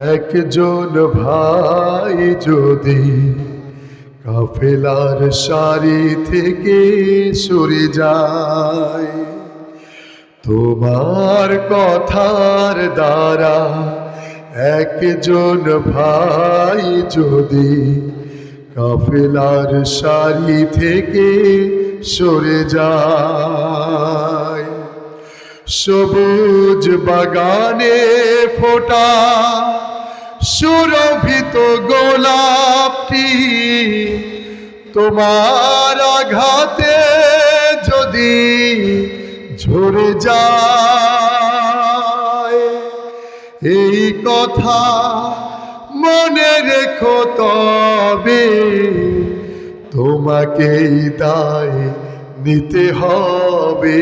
একজন ভাই যদি কাফেলার সারি থেকে সরে যায়, তোমার কথার দ্বারা একজন ভাই যদি কাফেলার সারি থেকে সরে যায়, সবুজ বাগানে ফোটা সুরভিত গোলাপটি তোমার আঘাতে যদি ঝরে যায়। এই কথা মনে রেখো তবে তোমাকেই দায় নিতে হবে।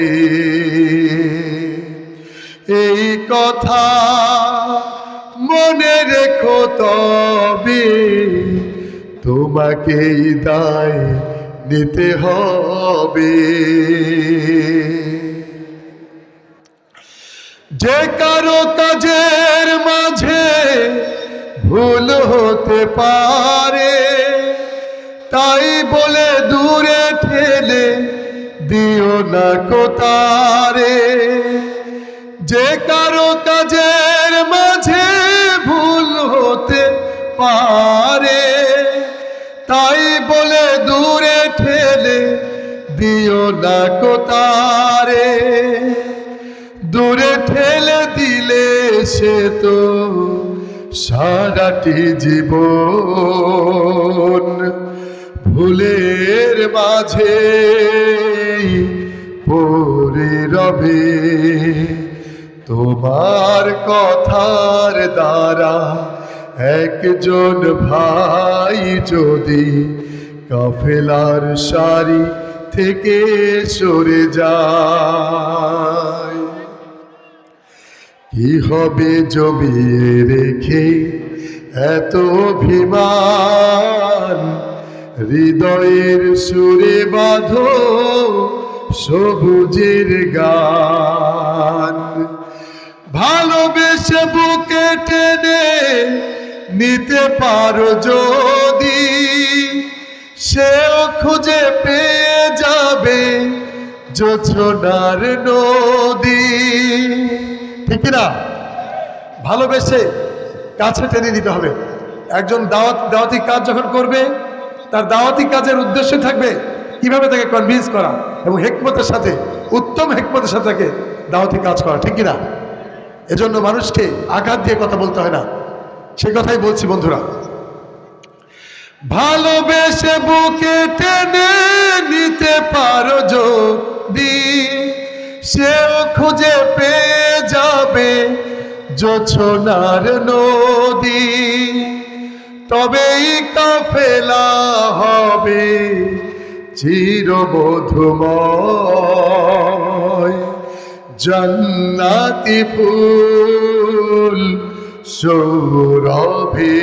এই কথা মনে রেখো তবে তোমাকেই দায় নিতে হবে। যে কারও কাজের মাঝে ভুল হতে পারে, তাই বলে দূরে ঠেলে দিও না কোতারে যে কারও কাজের পারে, তাই বলে দূরে ঠেলে দিও না কোতারে দূরে ঠেলে দিলে সে তো সারাটি জীবন ভুলের মাঝে পড়ে রবে। তোমার কথার দ্বারা একজন ভাই যদি কাফেলার সারি থেকে সরে যায়, কি হবে জমিয়ে রেখে এত অভিমান? হৃদয়ের সুরে বাঁধো সবুজের গান। ভালোবেসে বুকে টেনে নিতে পারো যদি। সেও খুঁজে পেয়ে যাবে যোছনার নদী। ঠিক না ভালোবেসে কাছে টেনে নিতে হবে। একজন দাওয়াত দাওয়াতি কাজ যখন করবে, তার দাওয়াতি কাজের উদ্দেশ্য থাকবে কীভাবে তাকে কনভিন্স করা এবং হেকমতের সাথে, উত্তম হেকমতের সাথে তাকে দাওয়াতি কাজ করা। ঠিক না এজন্য মানুষকে আঘাত দিয়ে কথা বলতে হয় না। সে কথাই বলছি বন্ধুরা। ভালোবেসে বুকে টেনে নিতে পারো যদি, সেও খুঁজে পেয়ে যাবে যোছনার নদী। তবেই কাফেলা হবে চিরমধুময় জান্নাতি ফুল সৌরভে,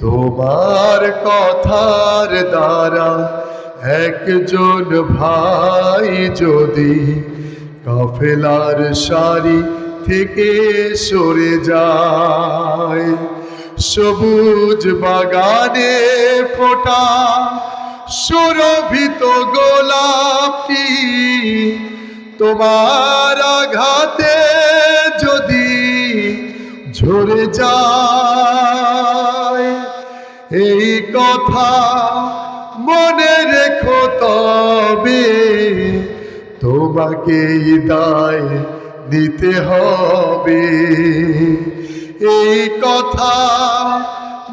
তোমার কথার দ্বারা একজন ভাই যদি কাফেলার সারি থেকে সরে যায়, সবুজ বাগানে ফোটা, সুরভিত গোলাপটি তোমার আঘাতে ঝরে যায়। এই কথা মনে রেখো তবে তোমাকেই দায় নিতে হবে। এই কথা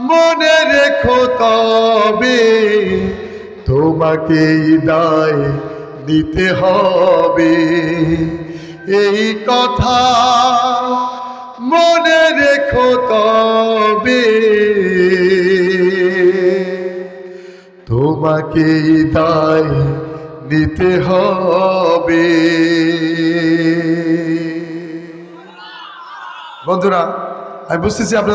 মনে রেখো তবে তোমাকেই দায় নিতে হবে। এই কথা রেখো তবে। তোমাকে দায় নিতে হবে। বন্ধুরা আমি বুঝতেছি আপনার